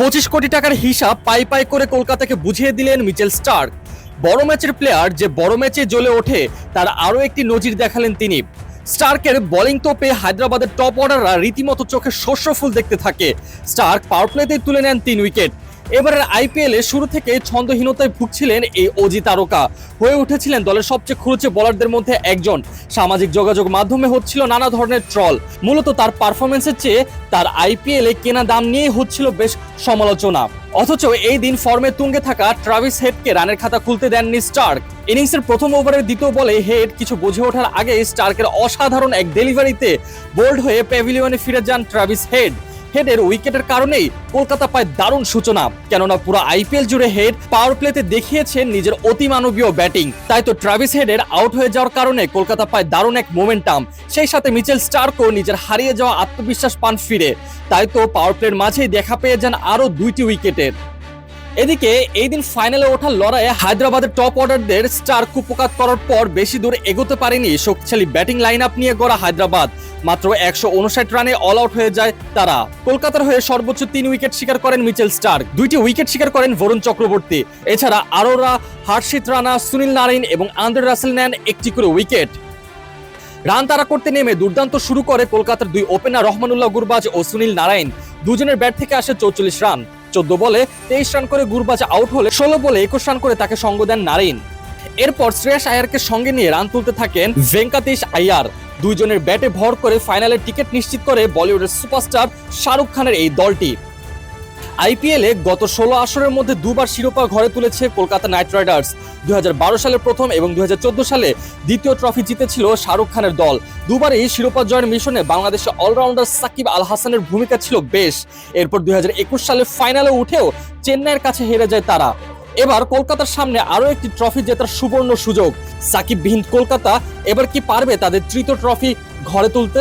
পঁচিশ কোটি টাকার হিসাব পাই পাই করে কলকাতাকে বুঝিয়ে দিলেন মিচেল স্টার্ক। বড় ম্যাচের প্লেয়ার যে বড় ম্যাচে জ্বলে ওঠে, তার আরও একটি নজির দেখালেন তিনি। স্টার্কের বোলিং তোপে হায়দ্রাবাদের টপ অর্ডাররা রীতিমতো চোখে শস্য ফুল দেখতে থাকে। স্টার্ক পাওয়ার প্লেতেই তুলে নেন তিন উইকেট এবারের আইপিএলে শুরু থেকে ছন্দহীনতায় ভুগছিলেন এই অজি তারকা। হয়ে উঠেছিলেন দলের সবচেয়ে খুঁড়ছে বোলারদের মধ্যে একজন। সামাজিক যোগাযোগ মাধ্যমে হচ্ছিল নানা ধরনের ট্রল। মূলত তার পারফরমেন্সের চেয়ে তার আইপিএলে কেনা দাম নিয়ে হচ্ছিল বেশ সমালোচনা। অথচ এই দিন ফর্মে তুঙ্গে থাকা ট্রাভিস হেডকে রানের খাতা খুলতে দেননি স্টার্ক। ইনিংসের প্রথম ওভারের দ্বিতীয় বলে হেড কিছু বুঝে ওঠার আগে স্টার্কের অসাধারণ এক ডেলিভারিতে বোল্ড হয়ে প্যাভিলিয়নে ফিরে যান ট্রাভিস হেড। হেডের উইকেটের কারণেই কলকাতা পায় দারুণ সূচনা, কেননা পুরো আইপিএল জুড়ে হেড পাওয়ার প্লেতে দেখিয়েছেন নিজের অতিমানবীয় ব্যাটিং। তাই তো ট্রাভিস হেডের আউট হয়ে যাওয়ার কারণে কলকাতা পায় দারুণ এক মোমেন্টাম সেই সাথে মিচেল স্টার্কও নিজের হারিয়ে যাওয়া আত্মবিশ্বাস পান ফিরে। তাই তো পাওয়ার প্লের মাঝেই দেখা পেয়ে যান আরও দুইটি উইকেটের। এদিকে এই দিন ফাইনালে ওঠার লড়াইয়ে হায়দ্রাবাদের টপ অর্ডারদের স্টার কুপকাত করার পর বেশি দূর এগোতে পারেনি শক্তিশালী ব্যাটিং লাইন আপ নিয়ে গড়া হায়দ্রাবাদ। মাত্র একশো উনষাট রানে অল আউট হয়ে যায় তারা। কলকাতার হয়ে সর্বোচ্চ তিন উইকেট শিকার করেন মিচেল স্টার্ক। দুইটি উইকেট শিকার করেন বরুণ চক্রবর্তী। এছাড়া আরোরা, হর্ষিত রানা, সুনীল নারায়ণ এবং আন্দ্রে রাসেল নেন একটি করে উইকেট রান তারা করতে নেমে দুর্দান্ত শুরু করে কলকাতার দুই ওপেনার রহমানুল্লাহ গুরবাজ ও সুনীল নারায়ণ। দুজনের ব্যাট থেকে আসে চৌচল্লিশ রান। চোদ্দ বলে, তেইশ রান করে গুরবাজ আউট হলে ষোলো বলে একুশ রান করে তাকে সঙ্গ দেন নারিন। এরপর শ্রেয়াস আয়ারকে সঙ্গে নিয়ে রান তুলতে থাকেন ভেঙ্কাতেশ আয়ার। দুইজনের ব্যাটে ভর করে ফাইনালের টিকিট নিশ্চিত করে বলিউডের সুপারস্টার শাহরুখ খানের এই দলটি। আইপিএলে গত ষোলো আসরের মধ্যে দুবার শিরোপা ঘরে তুলেছে কলকাতা নাইট রাইডার্স। দু হাজার বারো সালে প্রথম এবং দুই সালে দ্বিতীয় ট্রফি জিতেছিল শাহরুখ খানের দল। দুবারই শিরোপা জয়ের মিশনে বাংলাদেশে অলরাউন্ডার সাকিব আল হাসানের ভূমিকা ছিল বেশ। এরপর দুই সালে ফাইনালে উঠেও চেন্নাইয়ের কাছে হেরে যায় তারা। এবার কলকাতার সামনে আরও একটি ট্রফি জেতার সুবর্ণ সুযোগ। সাকিব সাকিববিহীন কলকাতা এবার কি পারবে তাদের তৃতীয় ট্রফি ঘরে তুলতে?